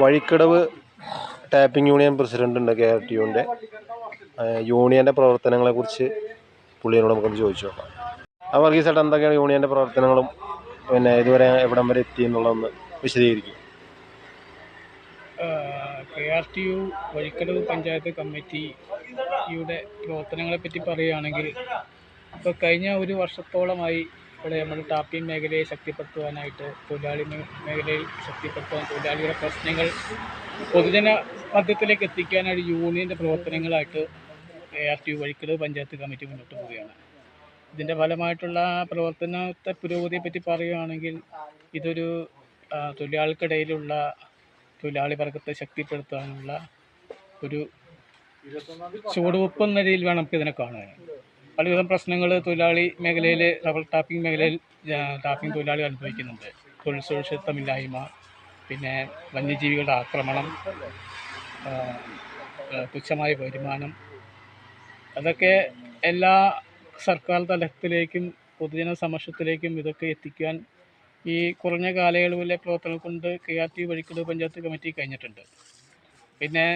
Vazhikkadavu tapping union president ഉണ്ട് K R T യുവിന്റെ യൂണിയന്റെ പ്രവർത്തനങ്ങളെക്കുറിച്ച് പുള്ളിയോട് നമുക്കൊന്ന് ചോദിച്ചു നോക്കാം. ആ വർഗീസ് ചേട്ടൻ എന്തൊക്കെയാണ് യൂണിയന്റെ പ്രവർത്തനങ്ങളും പിന്നെ ഇതുവരെ എവിടം വരെ എത്തി എന്നുള്ളതൊന്ന് വിശദീകരിക്കും. K R T U Vazhikkadavu panchayat കമ്മിറ്റിയുടെ പ്രവർത്തനങ്ങളെ പറ്റി പറയുകയാണെങ്കിൽ ഇപ്പോൾ കഴിഞ്ഞ ഒരു വർഷത്തോളമായി ഇവിടെ നമ്മൾ ടാപ്പിംഗ് മേഖലയെ ശക്തിപ്പെടുത്തുവാനായിട്ട് തൊഴിലാളി മേഖലയിൽ ശക്തിപ്പെടുത്തുവാൻ തൊഴിലാളിയുടെ പ്രശ്നങ്ങൾ പൊതുജന മധ്യത്തിലേക്ക് എത്തിക്കാനായിട്ട് യൂണിയന്റെ പ്രവർത്തനങ്ങളായിട്ട് A R T U Vazhikkadavu panchayat committee മുന്നോട്ട് പോവുകയാണ്. ഇതിന്റെ ഫലമായിട്ടുള്ള പ്രവർത്തനത്തെ പുരോഗതിയെ പറ്റി പറയുകയാണെങ്കിൽ ഇതൊരു തൊഴിലാളിക്കിടയിലുള്ള തൊഴിലാളി വർഗത്തെ ശക്തിപ്പെടുത്താനുള്ള ഒരു ചുവടുവെപ്പ് എന്ന രീതിയിൽ വേണം നമുക്കിതിനെ കാണാൻ പലവിധം പ്രശ്നങ്ങൾ തൊഴിലാളി മേഖലയിൽ റബ്ബർ ടാപ്പിംഗ് മേഖലയിൽ ടാപ്പിംഗ് തൊഴിലാളികൾ അനുഭവിക്കുന്നുണ്ട്. തൊഴിൽ സുരക്ഷിതമില്ലായ്മ പിന്നെ വന്യജീവികളുടെ ആക്രമണം തുച്ഛമായ വരുമാനം. അതൊക്കെ എല്ലാ സർക്കാർ തലത്തിലേക്കും പൊതുജന സമക്ഷത്തിലേക്കും ഇതൊക്കെ എത്തിക്കാൻ ഈ കുറഞ്ഞ കാലയളവിലെ പ്രവർത്തനം കൊണ്ട് K R T Vazhikkadavu panchayat committee കഴിഞ്ഞിട്ടുണ്ട്. പിന്നെ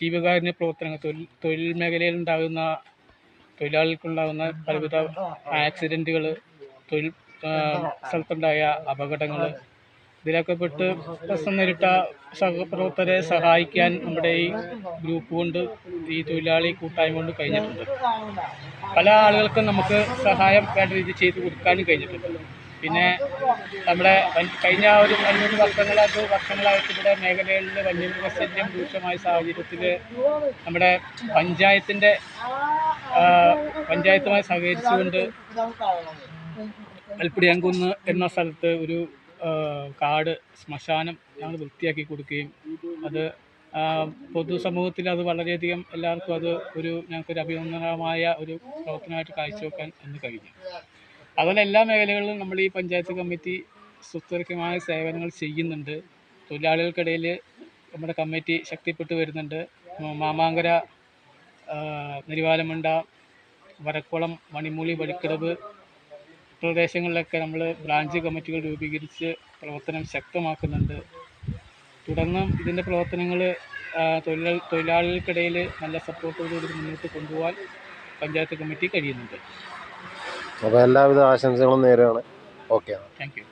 ജീവകാരുണ്യ പ്രവർത്തനങ്ങൾ തൊഴിൽ തൊഴിൽ മേഖലയിൽ ഉണ്ടാകുന്ന തൊഴിലാളികൾക്കുണ്ടാകുന്ന പലവിധ ആക്സിഡന്റുകൾ തൊഴിൽ സ്ഥലത്തുണ്ടായ അപകടങ്ങൾ ഇതിലൊക്കെ പെട്ട് പ്രശ്നം നേരിട്ട സഹപ്രവർത്തകരെ സഹായിക്കാൻ നമ്മുടെ ഈ ഗ്രൂപ്പ് കൊണ്ട് ഈ തൊഴിലാളി കൂട്ടായ്മ കൊണ്ട് കഴിഞ്ഞിട്ടുണ്ട്. പല ആളുകൾക്കും നമുക്ക് സഹായം വേണ്ട രീതിയിൽ ചെയ്ത് കൊടുക്കാനും കഴിഞ്ഞിട്ടുണ്ട്. പിന്നെ നമ്മുടെ കഴിഞ്ഞ ഒരു അഞ്ഞൂറ് വർഷങ്ങളായിട്ട് വർഷങ്ങളായിട്ട് ഇവിടെ മേഖലകളിൽ വന്യമൃഗശല്യം രൂക്ഷമായ സാഹചര്യത്തിൽ നമ്മുടെ പഞ്ചായത്തിന്റെ പഞ്ചായത്തുമായി സഹകരിച്ചുകൊണ്ട് കൽപ്പടിയാങ്കുന്ന് എന്ന സ്ഥലത്ത് ഒരു കാട് ശ്മശാനം ഞങ്ങൾ വൃത്തിയാക്കി കൊടുക്കുകയും അത് പൊതുസമൂഹത്തിൽ അത് വളരെയധികം എല്ലാവർക്കും അത് ഒരു ഞങ്ങൾക്കൊരു അഭിനന്ദനമായ ഒരു പ്രവർത്തനമായിട്ട് കാഴ്ചവെക്കാൻ എന്ന് കഴിഞ്ഞു. അതുപോലെ എല്ലാ മേഖലകളിലും നമ്മൾ ഈ പഞ്ചായത്ത് കമ്മിറ്റി സുസ്ഥിരമായ സേവനങ്ങൾ ചെയ്യുന്നുണ്ട്. തൊഴിലാളികൾക്കിടയിൽ നമ്മുടെ കമ്മിറ്റി ശക്തിപ്പെട്ടു വരുന്നുണ്ട്. മാമാങ്കര നെരിവാലമുണ്ട വരക്കുളം മണിമൂലി വഴിക്കടവ് പ്രദേശങ്ങളിലൊക്കെ നമ്മൾ ബ്രാഞ്ച് കമ്മിറ്റികൾ രൂപീകരിച്ച് പ്രവർത്തനം ശക്തമാക്കുന്നുണ്ട്. തുടർന്ന് ഇതിന്റെ പ്രവർത്തനങ്ങൾ തൊഴിലാളി തൊഴിലാളികൾക്കിടയിൽ നല്ല സപ്പോർട്ടോടുകൂടി മുന്നോട്ട് കൊണ്ടുപോകാൻ പഞ്ചായത്ത് കമ്മിറ്റി കഴിയുന്നുണ്ട്. അപ്പോൾ എല്ലാവിധ ആശംസകളും നേരെയാണ് ഓക്കെ. Thank you.